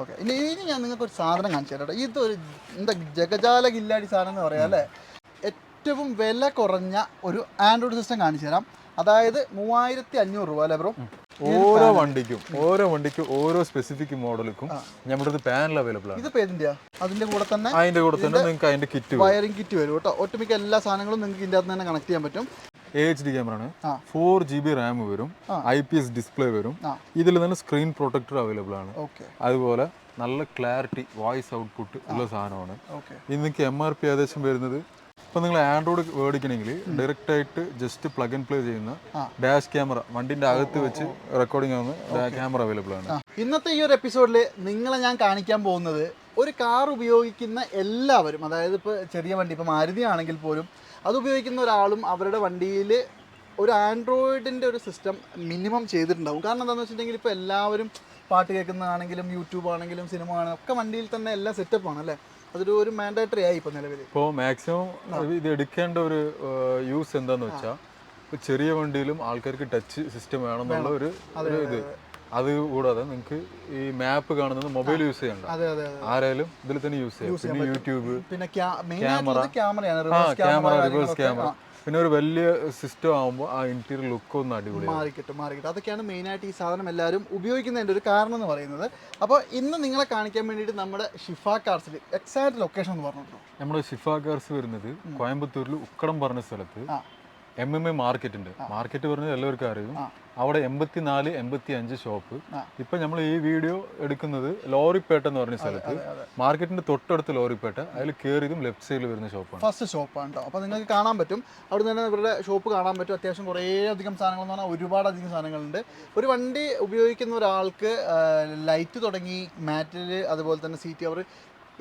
Okay. ഇനി ഇനി ഞാൻ നിങ്ങൾക്ക് ഒരു സാധനം കാണിച്ചു തരാം. ഇതൊരു എന്താ ജഗജാല ഗില്ലാടി സാധനം എന്ന് പറയാം അല്ലേ? ഏറ്റവും വില കുറഞ്ഞ ഒരു ആൻഡ്രോയിഡ് സിസ്റ്റം കാണിച്ചു തരാം. അതായത് മൂവായിരത്തി അഞ്ഞൂറ് രൂപ അല്ലേ ബ്രോ? ഓരോ വണ്ടിക്കും ഓരോ വണ്ടിക്കും ഓരോ സ്പെസിഫിക് മോഡലുക്കും നമ്മുടെ അടുത്ത് പാനൽ അവൈലബിൾ ആണ്. ഇതിപ്പോ ഏതിന്റെയാ? അതിന്റെ കൂടെ തന്നെ അതിന്റെ കൂടെ തന്നെ നിങ്ങൾക്ക് അതിന്റെ കിറ്റ് വയറിംഗ് കിറ്റ് വരും കേട്ടോ. ഒട്ടുമിക്ക എല്ലാ സാധനങ്ങളും നിങ്ങൾക്ക് ഇതിന്റെ അകത്ത് തന്നെ കണക്ട് ചെയ്യാൻ പറ്റും. എച്ച് ഡി ക്യാമറ ആണ്. ഫോർ ജി ബി റാം വരും. ഐ പി എസ് ഡിസ്പ്ലേ വരും. ഇതിൽ തന്നെ സ്ക്രീൻ പ്രൊട്ടക്ടർ അവൈലബിൾ ആണ്. അതുപോലെ നല്ല ക്ലാരിറ്റി വോയിസ് ഔട്ട്പുട്ട് ഉള്ള സാധനമാണ്. ഇന്നിക്ക് എം ആർ പി ഏകദേശം വരുന്നത് ഇപ്പം നിങ്ങൾ ആൻഡ്രോയിഡ് മേടിക്കണമെങ്കിൽ ഡയറക്റ്റ് ആയിട്ട് ജസ്റ്റ് പ്ലഗ് ആൻഡ് പ്ലേ ചെയ്യുന്ന ഡാഷ് ക്യാമറ വണ്ടിന്റെ അകത്ത് വെച്ച് റെക്കോർഡിംഗ് ആവുന്ന ക്യാമറ അവൈലബിൾ ആണ്. ഇന്നത്തെ ഈ ഒരു എപ്പിസോഡിൽ നിങ്ങളെ ഞാൻ കാണിക്കാൻ പോകുന്നത് ഒരു കാർ ഉപയോഗിക്കുന്ന എല്ലാവരും അതായത് ഇപ്പോൾ ചെറിയ വണ്ടി ഇപ്പോൾ മാരുതി ആണെങ്കിൽ പോലും അത് ഉപയോഗിക്കുന്ന ഒരാളും അവരുടെ വണ്ടിയിൽ ഒരു ആൻഡ്രോയിഡിന്റെ ഒരു സിസ്റ്റം മിനിമം ചെയ്തിട്ടുണ്ടാവും. കാരണം എന്താണെന്ന് വെച്ചിട്ടുണ്ടെങ്കിൽ ഇപ്പോൾ എല്ലാവരും പാട്ട് കേൾക്കുന്നതാണെങ്കിലും യൂട്യൂബ് ആണെങ്കിലും സിനിമ ആണെങ്കിലും ഒക്കെ വണ്ടിയിൽ തന്നെ എല്ലാം സെറ്റപ്പാണ് അല്ലേ? അതൊരു ഒരു മാൻഡേറ്ററി ആയി ഇപ്പോൾ നിലവിൽ ഇപ്പോൾ മാക്സിമം ഇത് എടുക്കേണ്ട ഒരു യൂസ് എന്താണെന്ന് വെച്ചാൽ ചെറിയ വണ്ടിയിലും ആൾക്കാർക്ക് ടച്ച് സിസ്റ്റം വേണമെന്നുള്ള ഒരു ഒരു ഇത്. അത് കൂടാതെ നിങ്ങൾക്ക് ഈ മാപ്പ് കാണുന്നത് മൊബൈൽ യൂസ് ചെയ്യണ്ട. ആരായാലും ഇതിൽ തന്നെ യൂസ് ചെയ്യാം. പിന്നെ യൂട്യൂബ് പിന്നെ ക്യാമറ ക്യാമറ റിവേഴ്സ് ക്യാമറ പിന്നെ ഒരു വലിയ സിസ്റ്റം ആകുമ്പോൾ ആ ഇന്റീരിയർ ലുക്ക് ഒന്ന് അടിപൊളി മാറിക്കിട്ടും മാറിക്കിട്ടും. അതൊക്കെയാണ് മെയിനായിട്ട് ഈ സാധനം എല്ലാവരും ഉപയോഗിക്കുന്നതിന്റെ ഒരു കാരണം എന്ന് പറയുന്നത്. അപ്പോൾ ഇന്ന് നിങ്ങളെ കാണിക്കാൻ വേണ്ടിയിട്ട് നമ്മുടെ ഷിഫ കാർസിൽ എക്സാക്ട് ലൊക്കേഷൻ എന്ന് പറഞ്ഞു നമ്മുടെ ഷിഫ കാർസ് വരുന്നത് കോയമ്പത്തൂരിൽ ഉക്കടം പറഞ്ഞ സ്ഥലത്ത് എം എം എ മാർക്കറ്റ് ഉണ്ട്. മാർക്കറ്റ് പറഞ്ഞത് എല്ലാവർക്കും അറിയും. അവിടെ എൺപത്തിനാല് എൺപത്തി അഞ്ച് ഷോപ്പ്. ഇപ്പൊ നമ്മൾ ഈ വീഡിയോ എടുക്കുന്നത് ലോറിപ്പേട്ട എന്ന് പറഞ്ഞ സ്ഥലത്ത്. മാർക്കറ്റിന്റെ തൊട്ടടുത്ത് ലോറിപ്പേട്ട. അതിൽ കയറിയതും ലെഫ്റ്റ് സൈഡിൽ വരുന്ന ഷോപ്പാണ് ഫസ്റ്റ് ഷോപ്പാണ് കേട്ടോ അപ്പോൾ നിങ്ങൾക്ക് കാണാൻ പറ്റും. അവിടെ തന്നെ ഇവരുടെ ഷോപ്പ് കാണാൻ പറ്റും. അത്യാവശ്യം കുറേ അധികം സാധനങ്ങൾ എന്ന് പറഞ്ഞാൽ ഒരുപാടധികം സാധനങ്ങളുണ്ട്. ഒരു വണ്ടി ഉപയോഗിക്കുന്ന ഒരാൾക്ക് ലൈറ്റ് തുടങ്ങി മാറ്റിൽ അതുപോലെ തന്നെ സീറ്റ് കവർ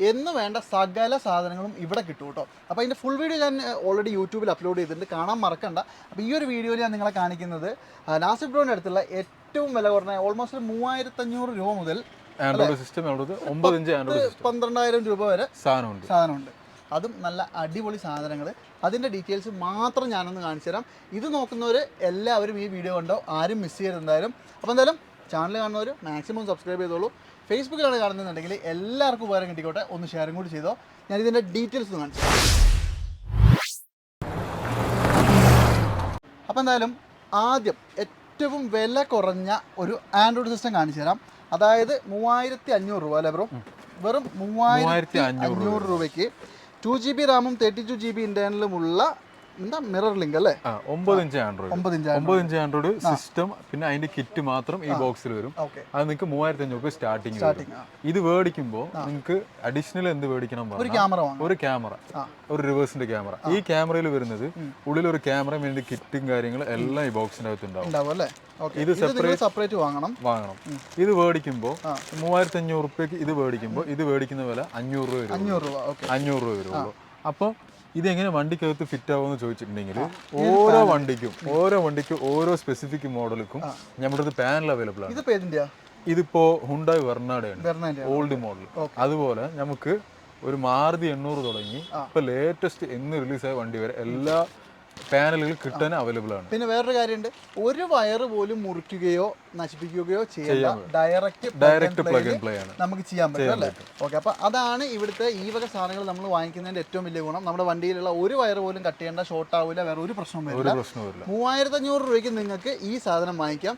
എന്ന് വേണ്ട സകല സാധനങ്ങളും ഇവിടെ കിട്ടും കേട്ടോ. അപ്പോൾ അതിന്റെ ഫുൾ വീഡിയോ ഞാൻ ഓൾറെഡി യൂട്യൂബിൽ അപ്ലോഡ് ചെയ്തിട്ടുണ്ട്. കാണാൻ മറക്കണ്ട. അപ്പോൾ ഈ ഒരു വീഡിയോയിൽ ഞാൻ നിങ്ങളെ കാണിക്കുന്നത് ആ, നാസിക് ബ്രോന്റെ അടുത്തുള്ള ഏറ്റവും വില കുറഞ്ഞ ഓൾമോസ്റ്റ് മൂവായിരത്തഞ്ഞൂറ് രൂപ മുതൽ ആൻഡ്രോയിഡ് സിസ്റ്റം ഒമ്പത് ഇഞ്ച് ആൻഡ്രോയിഡ് പന്ത്രണ്ടായിരം രൂപ വരെ സാധനമുണ്ട്. സാധനമുണ്ട്. അതും നല്ല അടിപൊളി സാധനങ്ങൾ അതിന്റെ ഡീറ്റെയിൽസ് മാത്രം ഞാനൊന്ന് കാണിച്ചു തരാം. ഇത് നോക്കുന്നവർ എല്ലാവരും ഈ വീഡിയോ കണ്ടോ? ആരും മിസ് ചെയ്യരുത് അപ്പോൾ എന്തായാലും ചാനൽ കാണുന്നവർ മാക്സിമം സബ്സ്ക്രൈബ് ചെയ്തോളൂ. ഫേസ്ബുക്കിലാണ് കാണുന്നുണ്ടെങ്കിൽ എല്ലാവർക്കും ഉപകാരം കിട്ടിക്കോട്ടെ. ഒന്ന് ഷെയറും കൂടി ചെയ്തോ. ഞാൻ ഇതിന്റെ ഡീറ്റെയിൽസ് ഒന്ന് കാണിച്ചു അപ്പം അപ്പോൾ എന്തായാലും ആദ്യം ഏറ്റവും വില കുറഞ്ഞ ഒരു ആൻഡ്രോയിഡ് സിസ്റ്റം കാണിച്ചു തരാം. അതായത് മൂവായിരത്തി അഞ്ഞൂറ് രൂപ അല്ലേ ബ്രോ? വെറും മൂവായിരത്തി അഞ്ഞൂറ് രൂപയ്ക്ക്. ടു ജി ബി റാമും തേർട്ടി ടു ജി ബി ഇന്റേർണലുമുള്ള എന്താ? മിറർ ലിങ്ക് അല്ലേ? ഒമ്പത് ഇഞ്ച് ആൻഡ്രോയിഡ് ഒമ്പത് ഇഞ്ച് ഒമ്പത് ഇഞ്ച് ആൻഡ്രോയിഡ് സിസ്റ്റം പിന്നെ അതിന്റെ കിറ്റ് മാത്രം ഈ ബോക്സിൽ വരും. അത് നിങ്ങൾക്ക് മൂവായിരത്തി അഞ്ഞൂറ് സ്റ്റാർട്ടിങ് ഇത് മേടിക്കുമ്പോൾ നിങ്ങൾക്ക് അഡീഷണൽ എന്ത് മേടിക്കണം ഒരു ക്യാമറ ഒരു ക്യാമറ ഒരു റിവേഴ്സിന്റെ ക്യാമറ ഈ ക്യാമറയിൽ വരുന്നത് ഉള്ളിൽ ഒരു ക്യാമറ വേണ്ടി കിറ്റും കാര്യങ്ങളും എല്ലാം ഈ ബോക്സിന്റെ അകത്ത് ഉണ്ടാവും. ഇത് സെപ്പറേറ്റ് വാങ്ങണം. വാങ്ങണം. ഇത് മേടിക്കുമ്പോൾ മൂവായിരത്തി അഞ്ഞൂറ് റുപ്യക്ക് ഇത് മേടിക്കുമ്പോൾ ഇത് മേടിക്കുന്ന വില അഞ്ഞൂറ് രൂപ അഞ്ഞൂറ് രൂപ അഞ്ഞൂറ് രൂപ വരുള്ളൂ. അപ്പോൾ ഇതെങ്ങനെ വണ്ടിക്കകത്ത് ഫിറ്റ് ആവുമെന്ന് ചോദിച്ചിട്ടുണ്ടെങ്കിൽ ഓരോ വണ്ടിക്കും ഓരോ വണ്ടിക്കും ഓരോ സ്പെസിഫിക് മോഡലുക്കും നമ്മുടെ അടുത്ത് പാനൽ അവൈലബിൾ ആണ്. ഇതിപ്പോൾ ഏതിന്റെയാ ഇതിപ്പോ ഹുണ്ടായി വെർണാഡയാണ് ഓൾഡ് മോഡൽ അതുപോലെ നമുക്ക് ഒരു മാറുതി എണ്ണൂറ് തുടങ്ങി ഇപ്പൊ ലേറ്റസ്റ്റ് എന്ന് റിലീസായ വണ്ടി വരെ എല്ലാ പാനലുകൾ കിട്ടാൻ അവൈലബിൾ ആണ് പിന്നെ വേറൊരു കാര്യമുണ്ട്. ഒരു വയർ പോലും മുറിക്കുകയോ നശിപ്പിക്കുകയോ ചെയ്യണ്ട. Direct direct plug and play ആണ്. നമുക്ക് ചെയ്യാൻ പറ്റും അല്ലേ? ഓക്കെ അപ്പോൾ അതാണ് ഇവിടുത്തെ ഈ വക സാധനങ്ങൾ നമ്മൾ വാങ്ങിക്കുന്നതിന്റെ ഏറ്റവും വലിയ ഗുണം. നമ്മുടെ വണ്ടിയിലുള്ള ഒരു വയർ പോലും കട്ട് ചെയ്യേണ്ട ഷോർട്ട് ആവില്ല വേറെ ഒരു പ്രശ്നവും വരില്ല. മൂവായിരത്തി അഞ്ഞൂറ് രൂപയ്ക്ക് നിങ്ങൾക്ക് ഈ സാധനം വാങ്ങിക്കാം.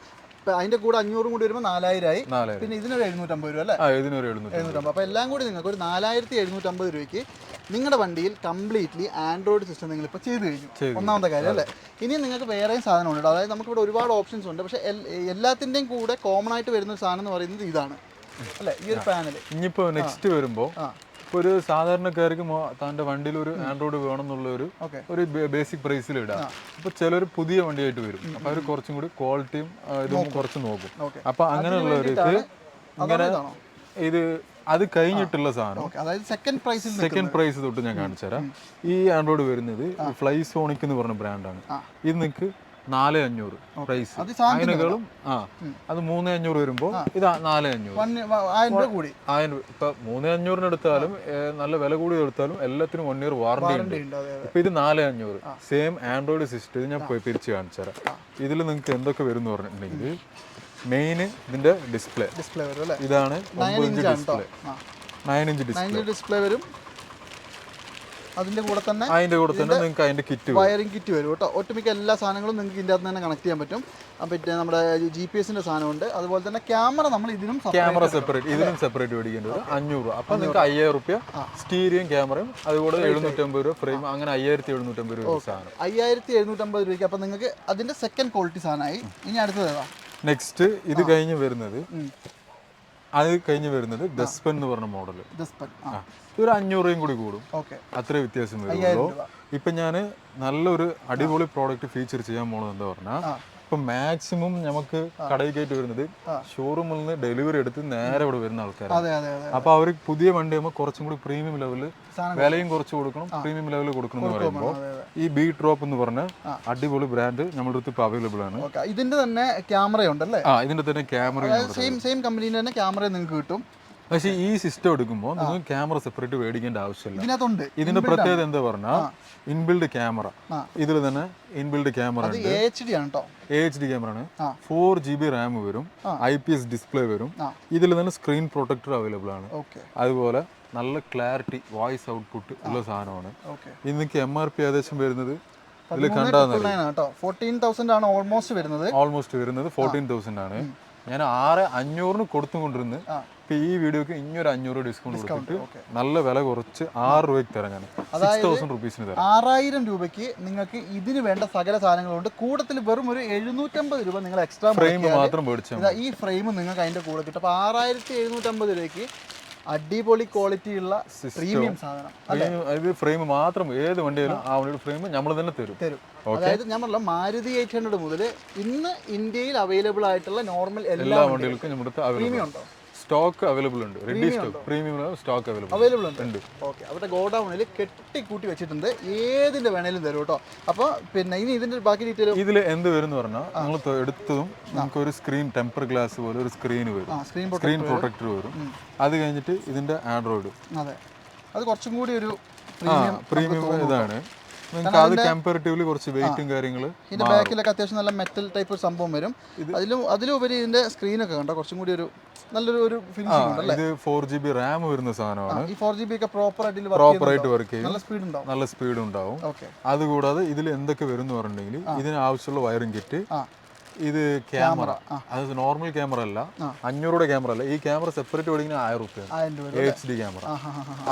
അതിന്റെ കൂടെ അഞ്ഞൂറും കൂടി വരുമ്പോൾ നാലായിരം. ആയി പിന്നെ ഇതിനൊരു എഴുന്നൂറ്റമ്പത് രൂപ അല്ലേ? ഇതിനൊരു എഴുന്നൂറ്റമ്പത് അപ്പോൾ എല്ലാം കൂടി നിങ്ങൾക്ക് ഒരു നാലായിരത്തി എഴുന്നൂറ്റമ്പത് രൂപയ്ക്ക് നിങ്ങളുടെ വണ്ടിയിൽ കംപ്ലീറ്റ്ലി ആൻഡ്രോയിഡ് സിസ്റ്റം നിങ്ങൾ ഇപ്പോൾ ചെയ്ത് കഴിഞ്ഞു. ഒന്നാമത്തെ കാര്യം അല്ലേ? ഇനി നിങ്ങൾക്ക് വേറെയും സാധനം ഉണ്ട്. അതായത് നമുക്കിവിടെ ഒരുപാട് ഓപ്ഷൻസ് ഉണ്ട്. പക്ഷേ എല്ലാത്തിന്റെയും കൂടെ കോമൺ ആയിട്ട് വരുന്ന ഒരു സാധനം എന്ന് പറയുന്നത് ഇതാണ്. അല്ലേ? ഈ ഒരു പാനൽ ഇനിയിപ്പോ നെക്സ്റ്റ് വരുമ്പോ ഇപ്പൊ ഒരു സാധാരണക്കാർക്ക് തന്റെ വണ്ടിയിൽ ഒരു ആൻഡ്രോയിഡ് വേണം എന്നുള്ള ഒരു ഒരു ബേസിക് പ്രൈസിൽ ഇടാം. അപ്പൊ ചിലർ പുതിയ വണ്ടിയായിട്ട് വരും. അപ്പൊ അവർ കുറച്ചും കൂടി ക്വാളിറ്റിയും ഇതും കുറച്ച് നോക്കും. അപ്പൊ അങ്ങനെയുള്ളവർക്ക് ഇങ്ങനെ ഇത് അത് കഴിഞ്ഞിട്ടുള്ള സാധനം. അതായത് സെക്കൻഡ് പ്രൈസ് സെക്കൻഡ് പ്രൈസ് തൊട്ട് ഞാൻ കാണിച്ചു തരാം ഈ ആൻഡ്രോയിഡ് വരുന്നത് ഫ്ലൈ സോണിക് എന്ന് പറഞ്ഞ ബ്രാൻഡാണ് ഇത് നിങ്ങൾക്ക് നാല് അഞ്ഞൂറ് പ്രൈസ് അത് സാധനത്തിന് ആ അത് മൂന്ന് അഞ്ഞൂറ് വരുമ്പോൾ ഇത് നാല് അഞ്ഞൂറ്. വൺ ആയിരം രൂപ കൂടി. ഇപ്പൊ മൂന്ന് അഞ്ഞൂറിന് എടുത്താലും നല്ല വില കൂടി എടുത്താലും എല്ലാത്തിനും വൺ ഇയർ വാറണ്ടി ഉണ്ട്. ഇപ്പൊ ഇത് നാല് അഞ്ഞൂറ്. സെയിം ആൻഡ്രോയിഡ് സിസ്റ്റം ഇത് ഞാൻ പോയി പിരിച്ച് കാണിച്ചു തരാം. ഇതിൽ നിങ്ങൾക്ക് എന്തൊക്കെ വരും എന്ന് പറഞ്ഞിട്ടുണ്ടെങ്കിൽ മെയിൻ ഇതിന്റെ ഡിസ്പ്ലേ ഡിസ്പ്ലേ ഇതാണ് ഒമ്പത് inch display nine inch display വരും. അതിന്റെ കൂടെ തന്നെ അതിന്റെ കൂടെ തന്നെ നിങ്ങൾക്ക് അതിന്റെ കിറ്റ് വയറിംഗ് കിറ്റ് വരും കേട്ടോ. ഒട്ടുമിക്ക എല്ലാ സാധനങ്ങളും നിങ്ങൾക്ക് ഇതിന്റെ അകത്ത് തന്നെ കണക്ട് ചെയ്യാൻ പറ്റും. അപ്പൊ പിന്നെ നമ്മുടെ ജി പി എസിന്റെ സാധനമുണ്ട്. അതുപോലെ തന്നെ ക്യാമറ നമ്മൾ ഇതിനും ക്യാമറ സെപ്പറേറ്റ് ഇതിനും സെപ്പറേറ്റ് മേടിക്കേണ്ടി വരും. അഞ്ഞൂറ് രൂപ. അപ്പൊ നിങ്ങൾക്ക് അയ്യായിരം റുപ്യ സ്റ്റീരിയും ക്യാമറയും അതുപോലെ എഴുന്നൂറ്റമ്പത് രൂപ ഫ്രെയിം അങ്ങനെ അയ്യായിരത്തി എഴുന്നൂറ്റമ്പത് രൂപ സാധനം. അയ്യായിരത്തി എഴുന്നൂറ്റമ്പത് രൂപയ്ക്ക് അപ്പൊ നിങ്ങൾക്ക് അതിന്റെ സെക്കൻഡ് ക്വാളിറ്റി സാധനമായി. ഇനി അടുത്തത് ഏതാ? നെക്സ്റ്റ് ഇത് കഴിഞ്ഞ് വരുന്നത് അത് കഴിഞ്ഞ് വരുന്നത് ഡെസ്പെൻ എന്ന് പറഞ്ഞ മോഡൽ ദിസ്പൻ. ഇതൊരു അഞ്ഞൂറ് കൂടി കൂടും. ഓക്കെ. അത്രേ വ്യത്യാസം വരുള്ളൂ. ഇപ്പൊ ഞാൻ നല്ലൊരു അടിപൊളി പ്രോഡക്റ്റ് ഫീച്ചർ ചെയ്യാൻ പോണത് എന്താ പറഞ്ഞാൽ ഇപ്പൊ മാക്സിമം നമുക്ക് കടയിൽ കയറ്റി വരുന്നത് ഷോറൂമിൽ നിന്ന് ഡെലിവറി എടുത്ത് നേരെ ഇവിടെ വരുന്ന ആൾക്കാർ അപ്പൊ അവർ പുതിയ വണ്ടി ആകുമ്പോൾ കുറച്ചും കൂടി പ്രീമിയം ലെവലിൽ വിലയും കുറച്ച് കൊടുക്കണം പ്രീമിയം ലെവലിൽ കൊടുക്കണം എന്ന് പറയുമ്പോൾ ഈ ബി ഡ്രോപ്പ് എന്ന് പറഞ്ഞ അടിപൊളി ബ്രാൻഡ് നമ്മുടെ അടുത്ത് ഇപ്പോൾ അവൈലബിൾ ആണ്. ഇതിന്റെ തന്നെ ക്യാമറ ഉണ്ടല്ലേ? ആ ഇതിന്റെ തന്നെ ക്യാമറ സെയിം സെയിം കമ്പനിന്റെ തന്നെ ക്യാമറ നിങ്ങൾക്ക് കിട്ടും. പക്ഷേ ഈ സിസ്റ്റം എടുക്കുമ്പോൾ നിങ്ങൾ ക്യാമറ സെപ്പറേറ്റ് മേടിക്കേണ്ട ആവശ്യമില്ല. ഇതിനകത്തുണ്ട്. ഇതിന്റെ പ്രത്യേകത എന്താ പറഞ്ഞാൽ ഇൻബിൽഡ് ക്യാമറ. ഇതിൽ തന്നെ ഇൻബിൽഡ് ക്യാമറ ഉണ്ട്. എച്ച് ഡി ആണ് കേട്ടോ എ എച്ച് ഡി ക്യാമറ ആണ്. ഫോർ ജി ബി റാം വരും. ഐ പി എസ് ഡിസ്പ്ലേ വരും. ഇതിൽ തന്നെ സ്ക്രീൻ പ്രൊട്ടക്ടർ അവൈലബിൾ ആണ്. അതുപോലെ നല്ല ക്ലാരിറ്റി വോയിസ് ഔട്ട്പുട്ട് ഉള്ള സാധനമാണ്. ഇന്നിക്ക് എം ആർ പി ഏകദേശം വരുന്നത് ഇതിൽ കണ്ടാൽ ആണ് ഓൾമോസ്റ്റ് വരുന്നത്. ഓൾമോസ്റ്റ് വരുന്നത് ഫോർട്ടീൻ തൗസൻഡ് ആണ്. ഞാൻ ആറ് അഞ്ഞൂറിന് കൊടുത്തും ഇപ്പൊ ഈ വീഡിയോക്ക് ഇനിയൊരു അഞ്ഞൂറ് ഡിസ്കൗണ്ട് കൊടുത്തിട്ട് നല്ല വില കുറച്ച് ആറ് രൂപയ്ക്ക് തരാം ഞാൻ സിക്സ് തൗസൻഡ് റുപ്പീസിന് തരാം. ആറായിരം രൂപയ്ക്ക് നിങ്ങൾക്ക് ഇതിന് വേണ്ട സകല സാധനങ്ങളുണ്ട്. കൂട്ടത്തിൽ വെറും ഒരു എഴുന്നൂറ്റമ്പത് രൂപ നിങ്ങൾ എക്സ്ട്രാ ഫ്രെയിം മാത്രം മേടിച്ചു ഈ ഫ്രെയിം നിങ്ങൾക്ക് അതിന്റെ കൂടെ കിട്ടും. അപ്പൊ ആറായിരത്തി എഴുന്നൂറ്റമ്പത് രൂപയ്ക്ക് അടിപൊളി ക്വാളിറ്റി ഉള്ള പ്രീമിയം സാധനം ഫ്രെയിം മാത്രം ഏത് വണ്ടിയിലും ആ. വണ്ടിയുടെ ഫ്രെയിം നമ്മൾ തന്നെ തരും. തരും. അതായത് ഞാൻ പറഞ്ഞ മാരുതി എയ്റ്റ് ഹൺഡ്രഡ് മുതൽ ഇന്ന് ഇന്ത്യയിൽ അവൈലബിൾ ആയിട്ടുള്ള നോർമൽ എല്ലാ വണ്ടികൾക്കും നമ്മുടെ പ്രീമിയം ഉണ്ടോ? സ്റ്റോക്ക് അവൈലബിൾ ഉണ്ട്. Ready stock premium stock available available ഉണ്ട്. ഓക്കെ. അവരുടെ ഗോഡൗണിൽ കെട്ടിക്കൂട്ടി വെച്ചിട്ടുണ്ട്. ഏതിന്റെ വേണേലും തരും കേട്ടോ. അപ്പോൾ പിന്നെ ഇനി ഇതിന്റെ ബാക്കി ഡീറ്റെയിൽ ഇതിൽ എന്ത് വരും എന്ന് പറഞ്ഞാൽ നമ്മൾ എടുത്തതും നമുക്ക് ഒരു സ്ക്രീൻ ടെമ്പർ ഗ്ലാസ് പോലെ ഒരു സ്ക്രീൻ വരും. സ്ക്രീൻ സ്ക്രീൻ പ്രൊട്ടക്ടർ വരും. അത് കഴിഞ്ഞിട്ട് ഇതിന്റെ ആൻഡ്രോയിഡ് അതെ. അത് കുറച്ചും കൂടി ഒരു പ്രീമിയം ഇതാണ്. നിങ്ങൾക്ക് അത് കമ്പാരിറ്റീവ്ലി കുറച്ച് വെയിറ്റും കാര്യങ്ങൾ ഇതിന്റെ ബാക്കിലൊക്കെ അത്യാവശ്യം നല്ല മെറ്റൽ ടൈപ്പ് ഒരു സംഭവം വരും. അതിലും അതിലുപരി ഇതിന്റെ സ്ക്രീനൊക്കെ കണ്ടോ? കുറച്ചും കൂടി ഒരു നല്ലൊരു ഒരു ഫിനിഷിംഗ് ഇത് ഫോർ ജി ബി റാം വരുന്ന സാധനമാണ്. ഈ ഫോർ ജി ബി ഒക്കെ പ്രോപ്പർ ആയിട്ട് പ്രോപ്പർ ആയിട്ട് വർക്ക് ചെയ്യും. നല്ല സ്പീഡ് ഉണ്ടാവും. നല്ല സ്പീഡ് ഉണ്ടാവും. അതുകൂടാതെ ഇതിൽ എന്തൊക്കെ വരും എന്ന് പറഞ്ഞിട്ടുണ്ടെങ്കിൽ ഇതിന് ആവശ്യമുള്ള വയറിംഗ് കിറ്റ് ഇത് ക്യാമറ. അത് നോർമൽ ക്യാമറ അല്ല. അഞ്ഞൂറുടെ ക്യാമറ അല്ല. ഈ ക്യാമറ സെപ്പറേറ്റ് വേണമെങ്കിൽ ആയിരം റുപ്യ എച്ച് ഡി ക്യാമറ.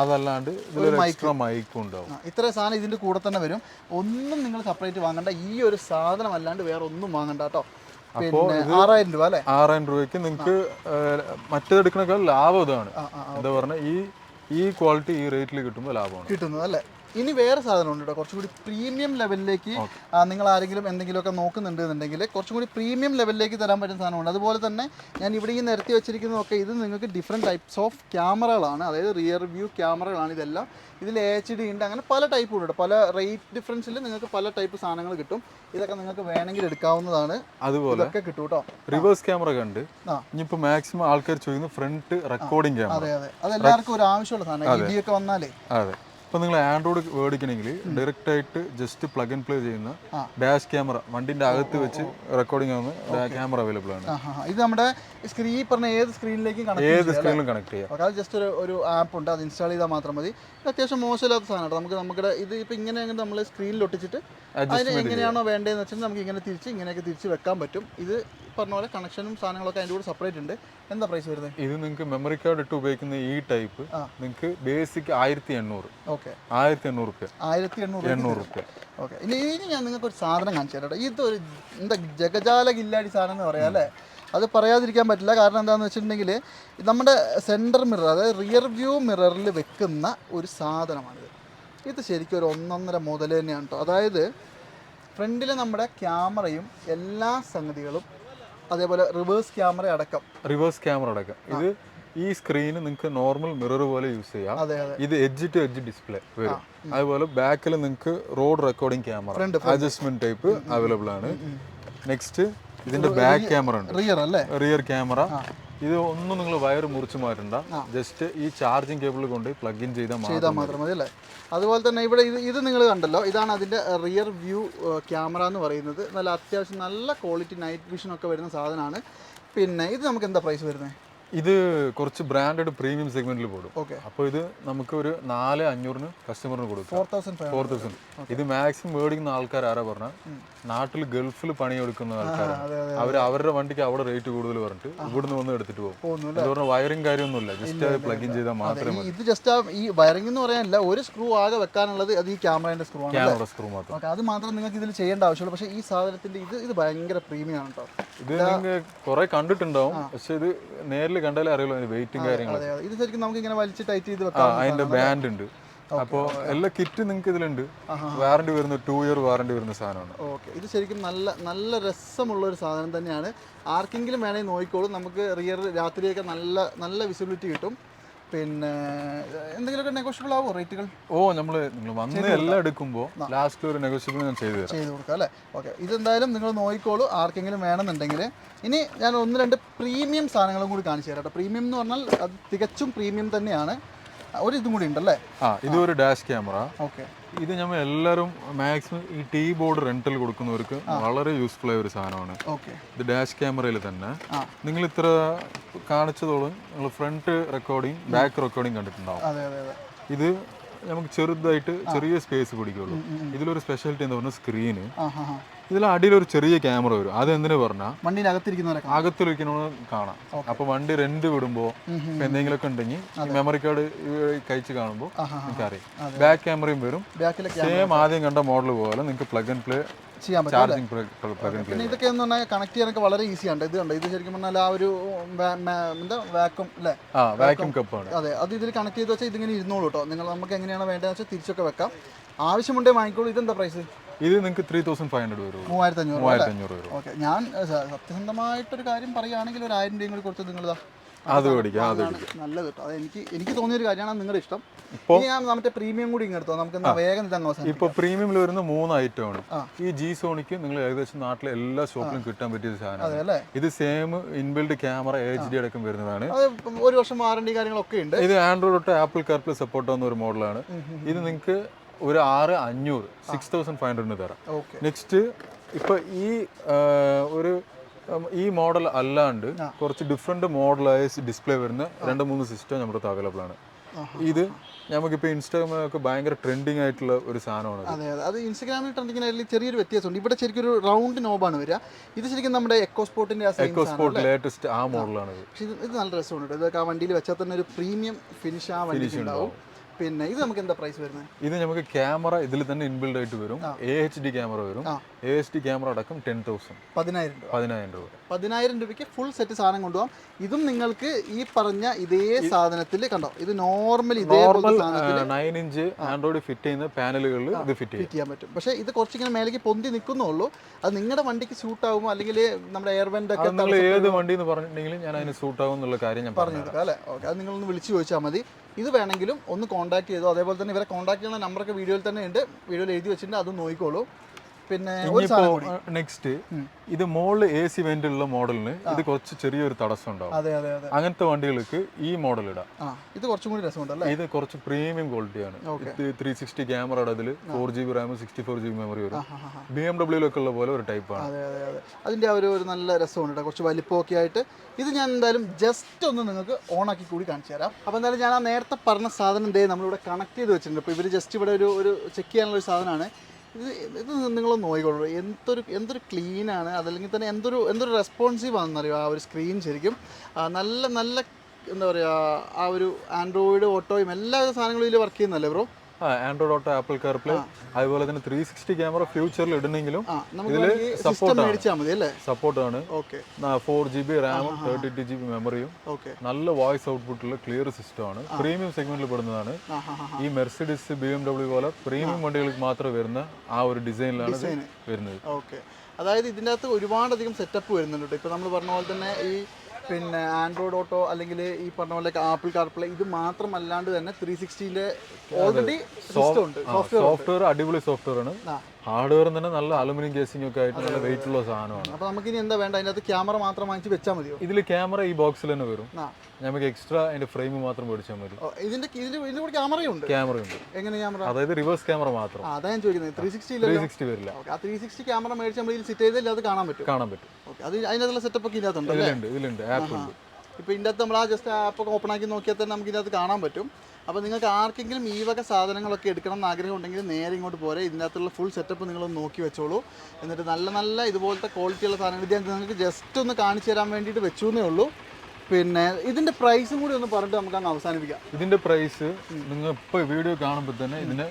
അതല്ലാണ്ട് ഇതിലൊരു എക്സ്ട്രാ മൈക്കും ഉണ്ടാവും. ഇത്ര സാധനം ഇതിന്റെ കൂടെ തന്നെ വരും. ഒന്നും നിങ്ങൾ സെപ്പറേറ്റ് വാങ്ങണ്ട. ഈ ഒരു സാധനം അല്ലാണ്ട് വേറെ ഒന്നും വാങ്ങണ്ട കേട്ടോ. പിന്നെ ആറായിരം രൂപ അല്ലേ? ആറായിരം രൂപയ്ക്ക് നിങ്ങൾക്ക് മറ്റേതെടുക്കണേക്കാൾ ലാഭം ഇതാണ്. എന്താ പറഞ്ഞാൽ ഈ ഈ ക്വാളിറ്റി ഈ റേറ്റിൽ കിട്ടുമ്പോൾ ലാഭമാണ്. കിട്ടുന്നത് അല്ലേ? ഇനി വേറെ സാധനം ഉണ്ട് കേട്ടോ. കുറച്ചുകൂടി പ്രീമിയം ലെവലിലേക്ക് നിങ്ങൾ ആരെങ്കിലും എന്തെങ്കിലുമൊക്കെ നോക്കുന്നുണ്ട് എന്നുണ്ടെങ്കിൽ കുറച്ചും കൂടി പ്രീമിയം ലെവലിലേക്ക് തരാൻ പറ്റുന്ന സാധനമുണ്ട്. അതുപോലെ തന്നെ ഞാൻ ഇവിടെ ഈ നിരത്തി വെച്ചിരിക്കുന്നതൊക്കെ ഇത് നിങ്ങൾക്ക് ഡിഫറെന്റ് ടൈപ്സ് ഓഫ് ക്യാമറകളാണ് അതായത് റിയർ വ്യൂ ക്യാമറകളാണ് ഇതെല്ലാം. ഇതിൽ എച്ച് ഡി ഉണ്ട് അങ്ങനെ പല ടൈപ്പ് ഉണ്ട് പല റേറ്റ് ഡിഫറൻസിൽ നിങ്ങൾക്ക് പല ടൈപ്പ് സാധനങ്ങൾ കിട്ടും. ഇതൊക്കെ നിങ്ങൾക്ക് വേണമെങ്കിൽ എടുക്കാവുന്നതാണ്. അതുപോലെ കിട്ടും കേട്ടോ. റിവേഴ്സ് ക്യാമറ കണ്ട്. ഇനിയിപ്പോൾ മാക്സിമം ആൾക്കാർ ചോദിക്കുന്നത് ഫ്രണ്ട് റെക്കോർഡിംഗ് ക്യാമറ അതെ അതെ. അത് എല്ലാവർക്കും ഒരു ആവശ്യമുള്ള സാധനം. ഇടിയൊക്കെ വന്നാലേ. അതെ. ഇപ്പൊ നിങ്ങൾ ആൻഡ്രോയിഡ് മേടിക്കണമെങ്കിൽ ഡയറക്റ്റ് ആയിട്ട് ജസ്റ്റ് പ്ലഗ് ആൻഡ് പ്ലേ ചെയ്യുന്ന ഡാഷ് ക്യാമറ വണ്ടിന്റെ അകത്ത് വെച്ച് റെക്കോർഡിംഗ് ആവുന്ന ക്യാമറ അവൈലബിൾ ആണ്. ഇത് നമ്മുടെ സ്ക്രീൻ പറഞ്ഞ ഏത് സ്ക്രീനിലേക്കും ഏത് സ്ക്രീനിലും കണക്ട് ചെയ്യാം. അത് ജസ്റ്റ് ഒരു ഒരു ആപ്പ് ഉണ്ട്. അത് ഇൻസ്റ്റാൾ ചെയ്താൽ മാത്രം മതി. അത്യാവശ്യം മോശമില്ലാത്ത സാധനമാണ് നമുക്ക് നമ്മുടെ ഇത് ഇപ്പം ഇങ്ങനെ നമ്മൾ സ്ക്രീനിൽ ഒട്ടിച്ചിട്ട് അതിന് എങ്ങനെയാണോ വേണ്ടതെന്ന് വെച്ചാൽ നമുക്ക് ഇങ്ങനെ തിരിച്ച് ഇങ്ങനെയൊക്കെ തിരിച്ച് വെക്കാൻ പറ്റും. ഇത് പറഞ്ഞ പോലെ കണക്ഷനും സാധനങ്ങളൊക്കെ അതിന്റെ കൂടെ സെപ്പറേറ്റ് ഉണ്ട്. എന്താ പ്രൈസ് വരുന്നത് ഇത് നിങ്ങൾക്ക് മെമ്മറി കാർഡ് ഇട്ട് ഉപയോഗിക്കുന്ന ഈ ടൈപ്പ് നിങ്ങൾക്ക് ബേസിക് ആയിരത്തി എണ്ണൂറ് ഓക്കെ ആയിരത്തി എണ്ണൂറ് റുപ്യ. ആയിരത്തി എണ്ണൂറ് എണ്ണൂറ് റുപ്യ. ഓക്കെ ഇനി ഇനി ഞാൻ നിങ്ങൾക്ക് ഒരു സാധനം കാണിച്ചു തരാം കേട്ടോ. ഇതൊരു എന്താ ജഗജാല കില്ലാടി സാധനം എന്ന് പറയാം അല്ലേ? അത് പറയാതിരിക്കാൻ പറ്റില്ല. കാരണം എന്താണെന്ന് വെച്ചിട്ടുണ്ടെങ്കിൽ നമ്മുടെ സെന്റർ മിറർ അതായത് റിയർ വ്യൂ മിററിൽ വെക്കുന്ന ഒരു സാധനമാണിത്. ഇത് ശരിക്കും ഒരു ഒന്നൊന്നര മുതൽ തന്നെയാണ് കേട്ടോ. അതായത് ഫ്രണ്ടിൽ നമ്മുടെ ക്യാമറയും എല്ലാ സംഗതികളും അതേപോലെ റിവേഴ്സ് ക്യാമറ അടക്കം. റിവേഴ്സ് ക്യാമറ അടക്കം. ഇത് ഈ സ്ക്രീന് നിങ്ങൾക്ക് നോർമൽ മിറർ പോലെ യൂസ് ചെയ്യാം. ഇത് എഡ്ജ് ടു എഡ്ജ് ഡിസ്പ്ലേ വരും. അതുപോലെ ബാക്കിൽ നിങ്ങൾക്ക് road recording camera adjustment type available ആണ്. നെക്സ്റ്റ് ഇതിന്റെ ബാക്ക് ക്യാമറ ഉണ്ട്. റിയർ അല്ലേ? റിയർ ക്യാമറ ഇത് ഒന്നും നിങ്ങൾ വയർ മുറിച്ച് മാറ്റണ്ട. ജസ്റ്റ് ഈ ചാർജിങ് കേബിൾ കൊണ്ട് പ്ലഗ് ഇൻ ചെയ്താൽ ചെയ്താൽ മാത്രം മാത്രം മതി അല്ലേ? അതുപോലെ തന്നെ ഇവിടെ ഇത് ഇത് നിങ്ങൾ കണ്ടല്ലോ. ഇതാണ് അതിന്റെ റിയർ വ്യൂ ക്യാമറ എന്ന് പറയുന്നത്. നല്ല അത്യാവശ്യം നല്ല ക്വാളിറ്റി നൈറ്റ് വിഷൻ ഒക്കെ വരുന്ന സാധനമാണ്. പിന്നെ ഇത് നമുക്ക് എന്താ പ്രൈസ് വരുന്നത്? ഇത് കുറച്ച് ബ്രാൻഡഡ് പ്രീമിയം സെഗ്മെന്റിൽ പോകും ഓക്കെ അപ്പോൾ ഇത് നമുക്ക് ഒരു നാല് അഞ്ഞൂറിന് കസ്റ്റമറിന് കൊടുക്കും. ഫോർ തൗസൻഡ് ഇത് മാക്സിമം മേടിക്കുന്ന ആൾക്കാർ ആരാ പറഞ്ഞാൽ നാട്ടിൽ ഗൾഫിൽ പണിയെടുക്കുന്ന ആൾക്കാരാണ്. അതെ അവർ അവരുടെ വണ്ടിക്ക് അവിടെ റേറ്റ് കൂടുതൽ പറഞ്ഞിട്ട് ഇവിടുന്ന് വന്ന് എടുത്തിട്ട് പോകും. എന്ന് പറഞ്ഞാൽ വയറിംഗ് കാര്യമൊന്നുമില്ല. ജസ്റ്റ് അത് പ്ലഗ് ഇൻ ചെയ്താൽ മാത്രമേ ഇത് ജസ്റ്റ് ആ ഈ വയറിംഗ് എന്ന് പറയാനില്ല ഒരു സ്ക്രൂ ആകെ വെക്കാനുള്ളത് അത് ഈ ക്യാമറയുടെ സ്ക്രൂ ആണ് ക്യാമറ സ്ക്രൂ മാത്രം. അത് മാത്രം നിങ്ങൾക്ക് ഇതിൽ ചെയ്യേണ്ട ആവശ്യമുള്ളൂ. പക്ഷേ ഈ സാധനത്തിന്റെ ഇത് ഇത് ഭയങ്കര പ്രീമിയം ആണ് കേട്ടോ ഇത് നിങ്ങൾ കുറെ കണ്ടിട്ടുണ്ടാവും. പക്ഷെ ഇത് നേരിൽ കണ്ടാലേ അറിയുള്ളൂ അതിന്റെ വെയിറ്റും കാര്യങ്ങളും ഇത് ശരിക്കും നമുക്ക് ഇങ്ങനെ വലിച്ച് ടൈറ്റ് ചെയ്ത് വെക്കാം അതിന്റെ ബാൻഡ് ഉണ്ട്. അപ്പോൾ എല്ലാ കിറ്റ് നിങ്ങൾക്ക് ഇതിലുണ്ട്. വാറണ്ടി വരുന്ന ടു ഇയർ വാറണ്ടി വരുന്ന സാധനമാണ്. ഓക്കെ ഇത് ശരിക്കും നല്ല നല്ല രസമുള്ള ഒരു സാധനം തന്നെയാണ്. ആർക്കെങ്കിലും വേണമെങ്കിൽ നോക്കിക്കോളും. നമുക്ക് റിയർ രാത്രിയൊക്കെ നല്ല നല്ല വിസിബിലിറ്റി കിട്ടും. പിന്നെ എന്തെങ്കിലുമൊക്കെ നെഗോഷ്യബിൾ ആവോ റേറ്റുകൾ ഓ നമ്മൾ നിങ്ങൾ വന്ന് എല്ലാം എടുക്കുമ്പോൾ ലാസ്റ്റ് ഒരു നെഗോഷ്യബിൾ ഞാൻ ചെയ്തു തരാം. ചെയ്ത് കൊടുക്കാം അല്ലേ? ഓക്കെ. ഇതെന്തായാലും നിങ്ങൾ നോക്കിക്കോളൂ ആർക്കെങ്കിലും വേണമെന്നുണ്ടെങ്കിൽ. ഇനി ഞാൻ ഒന്ന് രണ്ട് പ്രീമിയം സാധനങ്ങളും കൂടി കാണിച്ചു തരാം പ്രീമിയം എന്ന് പറഞ്ഞാൽ അത് തികച്ചും പ്രീമിയം തന്നെയാണ്. ഒരു ഇതും കൂടി ഉണ്ടല്ലേ? ആ ഇത് ഒരു ഡാഷ് ക്യാമറ. ഓക്കെ. ഇത് നമ്മൾ എല്ലാവരും മാക്സിമം ഈ ടീ ബോർഡ് റെന്റൽ കൊടുക്കുന്നവർക്ക് വളരെ യൂസ്ഫുൾ ആയ ഒരു സാധനമാണ്. ഓക്കെ. ഇത് ഡാഷ് ക്യാമറയിൽ തന്നെ. നിങ്ങൾ ഇത്ര കാണിച്ചതോളം നിങ്ങൾ ഫ്രണ്ട് റെക്കോർഡിംഗ് ബാക്ക് റെക്കോർഡിംഗ് കണ്ടിട്ടുണ്ടാവും. അതെ അതെ അതെ. ഇത് നമുക്ക് ചെറുതായിട്ട് ചെറിയ സ്പേസ് പിടിക്കുള്ളൂ. ഇതിലൊരു സ്പെഷ്യാലിറ്റി എന്ന് പറഞ്ഞാൽ സ്ക്രീന് ഇതിൽ അടിയിൽ ഒരു ചെറിയ ക്യാമറ വരും. അത് എന്തിനു പറഞ്ഞാൽ വണ്ടിയിൽ അകത്തിരിക്കുന്നവരെ അകത്തിരിക്കുന്നവർ കാണാം അപ്പൊ വണ്ടി റെന്റ് വിടുമ്പോ എന്തെങ്കിലും എന്തെങ്കിലുമൊക്കെ ഉണ്ടെങ്കിൽ മെമ്മറി കാർഡ് കഴിച്ച് കാണുമ്പോൾ അറിയാം ബാക്ക് ക്യാമറയും വരും. സെയിം ആദ്യം കണ്ട മോഡൽ പോലെ നിങ്ങൾക്ക് പ്ലഗ് ആൻഡ് പ്ലേ ചെയ്യാൻ പറ്റും പിന്നെ ഇതൊക്കെ എന്ന് പറഞ്ഞാൽ കണക്ട് ചെയ്യാനൊക്കെ വളരെ ഈസി ആണ്. ഇത് കണ്ടോ? ഇത് ശരിക്കും പറഞ്ഞാൽ ആ ഒരു എന്താ? വാക്വം അല്ലേ? ആ കപ്പ് കപ്പാണ് അതെ. അത് ഇതിൽ കണക്ട് ചെയ്ത് വെച്ചാൽ ഇതിങ്ങനെ ഇരുന്നോളൂ കേട്ടോ നിങ്ങൾ നമുക്ക് എങ്ങനെയാണ് വേണ്ടതെന്ന് വെച്ചാൽ തിരിച്ചൊക്കെ വെക്കാം. ആവശ്യമുണ്ടെങ്കിൽ വാങ്ങിക്കോളൂ. ഇതെന്താ പ്രൈസ് ഇത് നിങ്ങൾക്ക് ത്രീ തൗസൻഡ് ഫൈവ് ഹൺഡ്രഡ് വരും. മൂവായിരത്തി അഞ്ഞൂറ് മൂവായിരത്തി അഞ്ഞൂറ് വരും. ഓക്കെ. ഞാൻ സത്യസന്ധമായിട്ടൊരു കാര്യം പറയുകയാണെങ്കിൽ ഒരു ആയിരം രൂപയും കൂടി കൊടുത്ത് നിങ്ങളിതാ അത് മേടിക്കാം അത് നല്ലത് കേട്ടോ അത് എനിക്ക് എനിക്ക് തോന്നിയ ഒരു കാര്യമാണ് നിങ്ങളുടെ ഇഷ്ടം. ഇപ്പോൾ ഞാൻ നമ്മുടെ പ്രീമിയം കൂടി ഇങ്ങ് എടുത്തോ? നമുക്ക് വേഗം ഇതങ്ങ് അവസാനം ഇപ്പൊ പ്രീമിയമിൽ വരുന്ന മൂന്ന് ഐറ്റം ആണ്. ഈ ജി സോണിക്ക് നിങ്ങൾ ഏകദേശം നാട്ടിലെ എല്ലാ ഷോപ്പിലും കിട്ടാൻ പറ്റിയ സാധനമാണ്. ഇത് same inbuilt camera H D അടക്കം വരുന്നതാണ്. ഒരു വർഷം വാറണ്ടി കാര്യങ്ങളൊക്കെ ഉണ്ട്. ഇത് ആൻഡ്രോയിഡ് തൊട്ട് ആപ്പിൾ കർപ്പിൾ സപ്പോർട്ട് ആവുന്ന ഒരു മോഡലാണ് ഇത് നിങ്ങൾക്ക് ഒരു ആറ് അഞ്ഞൂറ് സിക്സ് തൗസൻഡ് ഫൈവ് ഹൺഡ്രഡിന് തരാം. ഓക്കെ നെക്സ്റ്റ് ഇപ്പൊ ഈ ഒരു ഈ മോഡൽ അല്ലാണ്ട് കുറച്ച് ഡിഫറെന്റ് മോഡലായ ഡിസ്പ്ലേ വരുന്ന രണ്ട് മൂന്ന് സിസ്റ്റം നമ്മുടെ അടുത്ത് അവൈലബിൾ ആണ്. ഇത് നമുക്കിപ്പോൾ ഇൻസ്റ്റാഗ്രാമിലൊക്കെ ഭയങ്കര ട്രെൻഡിങ് ആയിട്ടുള്ള ഒരു സാധനമാണ് അതെ. അതെ അത്. ഇൻസ്റ്റാഗ്രാമിൽ ട്രെൻഡിങ്ങിനായിട്ട് ചെറിയൊരു വ്യത്യാസമുണ്ട്. ഇവിടെ ശരിക്കും ഒരു റൗണ്ട് നോബാണ് വരിക. ഇത് ശരിക്കും നമ്മുടെ എക്കോ സ്പോർട്ടിന്റെ എക്കോ സ്പോർട്ട് ലേറ്റസ്റ്റ് ആ മോഡലാണ് പക്ഷേ ഇത് നല്ല രസമുണ്ട്. ഇതൊക്കെ ആ വണ്ടിയിൽ വെച്ചാൽ തന്നെ ഒരു പ്രീമിയം ഫിനിഷ് ആ വണ്ടിക്ക് ഉണ്ടാവും. പിന്നെ ഇത് നമുക്ക് എന്താ പ്രൈസ് വരുന്നത്? ഇത് നമുക്ക് ക്യാമറ ഇതിൽ തന്നെ ഇൻബിൽഡ് ആയിട്ട് വരും. എ എച്ച് ഡി ക്യാമറ വരും. എ എച്ച് ഡി ക്യാമറ അടക്കം ടെൻ തൗസൻഡ് പതിനായിരം രൂപ. പതിനായിരം രൂപ. പതിനായിരം രൂപയ്ക്ക് ഫുൾ സെറ്റ് സാധനം കൊണ്ടുപോകാം. ഇതും നിങ്ങൾക്ക് ഈ പറഞ്ഞ ഇതേ സാധനത്തിൽ കണ്ടോ? ഇത് നോർമൽ ഇതേ നയൻ ഇഞ്ച് ആൻഡ്രോയിഡ് ഫിറ്റ് ചെയ്യുന്ന പാനലുകളിൽ ഇത് ഫിറ്റ് ചെയ്യും. ചെയ്യാൻ പറ്റും. പക്ഷേ ഇത് കുറച്ചിങ്ങനെ മേലേക്ക് പൊന്തി നിൽക്കുന്നുള്ളൂ അത് നിങ്ങളുടെ വണ്ടിക്ക് സൂട്ട് ആകുമോ അല്ലെങ്കിൽ നമ്മുടെ എയർവെന്റ് ഒക്കെ അത് നിങ്ങൾ ഏത് വണ്ടി എന്ന് പറഞ്ഞിട്ടുണ്ടെങ്കിലും ഞാൻ അതിന് സൂട്ട് ആകും എന്നുള്ള കാര്യം ഞാൻ പറഞ്ഞു അല്ലേ? ഓക്കെ അത് നിങ്ങളൊന്ന് വിളിച്ചു ചോദിച്ചാൽ മതി. ഇത് വേണമെങ്കിലും ഒന്ന് കോൺടാക്ട് ചെയ്തോ? അതേപോലെ തന്നെ ഇവരെ കോൺടാക്ട് ചെയ്യുന്ന നമ്പറൊക്കെ വീഡിയോയിൽ തന്നെ ഉണ്ട്. വീഡിയോയിൽ എഴുതി വെച്ചിട്ടുണ്ട് അത് നോക്കിക്കോളൂ. പിന്നെ നെക്സ്റ്റ് ഇത് മോളിൽ എ സി വെന്റ് ഉള്ള മോഡലിന് ഇത് കുറച്ച് ചെറിയൊരു തടസ്സം ഉണ്ടാവും. അതെ അതെ അതെ. അങ്ങനത്തെ വണ്ടികൾക്ക് ഈ മോഡൽ ഇടാം. ഇത് കുറച്ചും കൂടി രസമുണ്ട് അല്ലേ ഇത് കുറച്ച് പ്രീമിയം ക്വാളിറ്റിയാണ് ഇത് ത്രീ സിക്സ്റ്റി ക്യാമറ അതിൽ four G B RAM sixty four G B memory വരും. ബി എം ഡബ്ല്യൂലൊക്കെ ഉള്ള പോലെ ഒരു ടൈപ്പാണ് അതെ അതെ അതെ. അതിന്റെ ഒരു ഒരു നല്ല രസമുണ്ട് കേട്ടോ. കുറച്ച് വലിപ്പമൊക്കെ ആയിട്ട്. ഇത് ഞാൻ എന്തായാലും ജസ്റ്റ് ഒന്ന് നിങ്ങൾക്ക് ഓണാക്കി കൂടി കാണിച്ചു തരാം. അപ്പോൾ എന്തായാലും ഞാൻ ആ നേരത്തെ പറഞ്ഞ സാധനം ദേ നമ്മളിവിടെ കണക്ട് ചെയ്ത് വെച്ചിട്ടുണ്ട്. അപ്പോൾ ഇവർ ജസ്റ്റ് ഇവിടെ ഒരു ഒരു ചെക്ക് ചെയ്യാനുള്ള ഒരു സാധനമാണ്. ഇത് ഇത് നിങ്ങളൊന്ന് നോക്കിക്കോളൂ. എന്തൊരു എന്തൊരു ക്ലീനാണ് അതല്ലെങ്കിൽ തന്നെ എന്തൊരു എന്തൊരു റെസ്പോൺസീവ് ആണെന്നറിയോ? ആ ഒരു സ്ക്രീൻ ശരിക്കും. നല്ല നല്ല എന്താ പറയുക ആ ഒരു ആൻഡ്രോയിഡ് ഓട്ടോയും എല്ലാ സാധനങ്ങളും ഇതിൽ work ചെയ്യുന്നല്ലേ bro Android Auto Apple CarPlay അതുപോലെ തന്നെ ത്രീ സിക്സ്റ്റി ക്യാമറ ഫ്യൂച്ചറിൽ ഇടണമെങ്കിലും മതി അല്ലേ? സപ്പോർട്ടാണ് ഓക്കെ. ഫോർ ജി ബി റാമും തേർട്ടി ടു ജി ബി മെമ്മറിയും നല്ല വോയിസ് ഔട്ട്പുട്ടുള്ള ക്ലിയർ സിസ്റ്റമാണ് പ്രീമിയം സെഗ്മെന്റിൽ പെടുന്നതാണ്. ഈ മെർസിഡിസ് ബി എം ഡബ്ല്യു പോലെ പ്രീമിയം വണ്ടികൾക്ക് മാത്രം വരുന്ന ആ ഒരു ഡിസൈനിലാണ് വരുന്നത്. അതായത് ഇതിന്റെ അകത്ത് ഒരുപാടധികം സെറ്റപ്പ് വരുന്നുണ്ട് ഇപ്പൊ ഇപ്പോൾ നമ്മൾ പറഞ്ഞ പോലെ തന്നെ ഈ പിന്നെ ആൻഡ്രോയിഡ് ഓട്ടോ അല്ലെങ്കിൽ ഈ പറഞ്ഞ പോലെ ആപ്പിൾ കാർപ്ലേ ഇത് മാത്രമല്ലാണ്ട് തന്നെ ത്രീ സിക്സ്റ്റീന്റെ ഓൾറെഡി സോഫ്റ്റ്വെയർ അടിപൊളി സോഫ്റ്റ്വെയർ ആണ്. ഹാർഡ്വെയർ തന്നെ നല്ല അലുമിനിയം കേസിംഗ് ഒക്കെ ആയിട്ട് നല്ല വെയിറ്റ് ഉള്ള സാധനമാണ്. അപ്പോൾ നമുക്കിനി എന്താ വേണ്ട? അതിനകത്ത് ക്യാമറ മാത്രം വാങ്ങിച്ച് വെച്ചാൽ മതിയോ? ഇതിൽ ക്യാമറ ഈ ബോക്സിൽ തന്നെ വരും. നമുക്ക് എക്സ്ട്രാ അതിന്റെ ഫ്രെയിം മാത്രം മേടിച്ചാൽ മതി. ഇതിന്റെ ഇതിന്റെ കൂടെ ക്യാമറയുണ്ട് ക്യാമറ എങ്ങനെ ക്യാമറ അതായത് റിവേഴ്സ് ക്യാമറ മാത്രം. അതാ ഞാൻ ചോദിക്കുന്നത്. ത്രീ സിക്സ്റ്റി ത്രീ സിക്സ്റ്റി വരില്ല. ആ ത്രീ സിക്സ്റ്റി ക്യാമറ മേടിച്ച് നമ്മൾ ഇതിൽ സിറ്റ് ചെയ്താൽ അത് കാണാൻ പറ്റും. കാണാൻ പറ്റും. അത് അതിനകത്തുള്ള സെറ്റപ്പ് ഒക്കെ ഇതിനകത്തുണ്ട് ഇതിലുണ്ട് ഇതിലുണ്ട്. ആപ്പ് ഉണ്ട്. ഇപ്പോൾ ഇതിന്റെ അകത്ത് നമ്മൾ ആ ജസ്റ്റ് ആപ്പ് ഒക്കെ ഓപ്പൺ ആക്കി നോക്കിയാൽ തന്നെ നമുക്ക് ഇതിനകത്ത് കാണാൻ പറ്റും. അപ്പോൾ നിങ്ങൾക്ക് ആർക്കെങ്കിലും ഈ വക സാധനങ്ങളൊക്കെ എടുക്കണം എന്ന് ആഗ്രഹം ഉണ്ടെങ്കിൽ നേരെ ഇങ്ങോട്ട് പോരെ. ഇതിനകത്തുള്ള ഫുൾ സെറ്റപ്പ് നിങ്ങളൊന്ന് നോക്കി വെച്ചോളൂ. എന്നിട്ട് നല്ല നല്ല ഇതുപോലത്തെ ക്വാളിറ്റിയുള്ള സാധനങ്ങൾ ഇത് ഞാൻ നിങ്ങൾക്ക് ജസ്റ്റ് ഒന്ന് കാണിച്ചു തരാൻ വേണ്ടിയിട്ട് വെച്ചു എന്നേ ഉള്ളൂ. പിന്നെ ഇതിന്റെ പ്രൈസും കൂടി ഒന്ന് പറഞ്ഞിട്ട് നമുക്ക് അങ്ങ് അവസാനിപ്പിക്കാം. ഇതിന്റെ പ്രൈസ് നിങ്ങൾ ഇപ്പോൾ വീഡിയോ കാണുമ്പോൾ തന്നെ ഇതിന്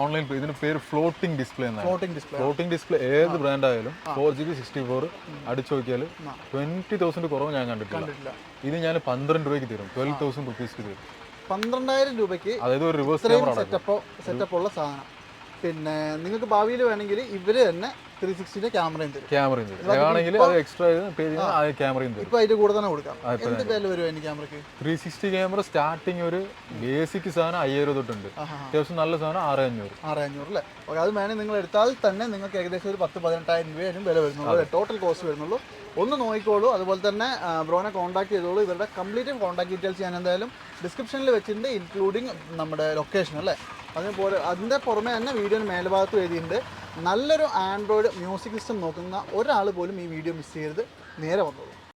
ഓൺലൈൻ ഇതിന്റെ പേര് ഫ്ലോട്ടിംഗ് ഡിസ്പ്ലേ എന്നാണ്. ഫ്ലോട്ടിംഗ് ഡിസ്പ്ലേ ഫ്ലോട്ടിംഗ് ഡിസ്പ്ലേ ഏത് ബ്രാൻഡ് ആയാലും four G B sixty four അടിച്ചു നോക്കിയാൽ ട്വന്റി തൗസൻഡ് കുറവ് ഞാൻ കണ്ടിട്ടില്ല. ഇത് ഞാൻ പന്ത്രണ്ട് രൂപയ്ക്ക് തരും. ട്വൽവ് തൗസൻഡ് റുപ്പീസ്ക്ക് തരും. പന്ത്രണ്ടായിരം രൂപയ്ക്ക് അതായത് ഒരു റിവേഴ്സ് സെറ്റപ്പ് സെറ്റപ്പോ സെറ്റപ്പ് ഉള്ള സാധനം. പിന്നെ നിങ്ങൾക്ക് ഭാവിയിൽ വേണമെങ്കിൽ ഇവർ തന്നെ ത്രീ സിക്സ്റ്റിന്റെ ക്യാമറയും തരും. ക്യാമറയും തരും. ആണെങ്കിൽ അത് എക്സ്ട്രാ പേ ചെയ്താൽ ആ ക്യാമറയും തരും. ഇപ്പൊ അതിന്റെ കൂടെ തന്നെ കൊടുക്കാം. എന്ത് വില വരും അതിന് ക്യാമറയ്ക്ക്? ത്രീ സിക്സ്റ്റി ക്യാമറ സ്റ്റാർട്ടിങ് ഒരു ബേസിക് സാധനം അയ്യായിരം തൊട്ടുണ്ട്. അത്യാവശ്യം നല്ല സാധനം ആറ് അഞ്ഞൂറ് ആറ് അഞ്ഞൂറ് അല്ലേ? ഓക്കെ അത് വേണമെങ്കിൽ നിങ്ങൾ എടുത്താൽ തന്നെ നിങ്ങൾക്ക് ഏകദേശം ഒരു പത്ത് പതിനെട്ടായിരം രൂപയായാലും വില വരുന്നുള്ളൂ ടോട്ടൽ കോസ്റ്റ് വരുന്നുള്ളൂ. ഒന്ന് നോക്കിക്കോളൂ. അതുപോലെ തന്നെ ബ്രോനെ കോൺടാക്ട് ചെയ്തോളൂ. ഇവരുടെ കംപ്ലീറ്റ് കോൺടാക്ട് ഡീറ്റെയിൽസ് ഞാൻ എന്തായാലും ഡിസ്ക്രിപ്ഷനിൽ വെച്ചിട്ടുണ്ട് ഇൻക്ലൂഡിങ് നമ്മുടെ ലൊക്കേഷൻ അല്ലേ? അതിന് അതിന്റെ പുറമെ തന്നെ വീഡിയോന് മേൽഭാഗത്ത് എഴുതിയിട്ടുണ്ട്. നല്ലൊരു ആൻഡ്രോയിഡ് മ്യൂസിക് സിസ്റ്റം നോക്കുന്ന ഒരാൾ പോലും ഈ വീഡിയോ മിസ് ചെയ്യരുത്. നേരെ വന്നോളൂ.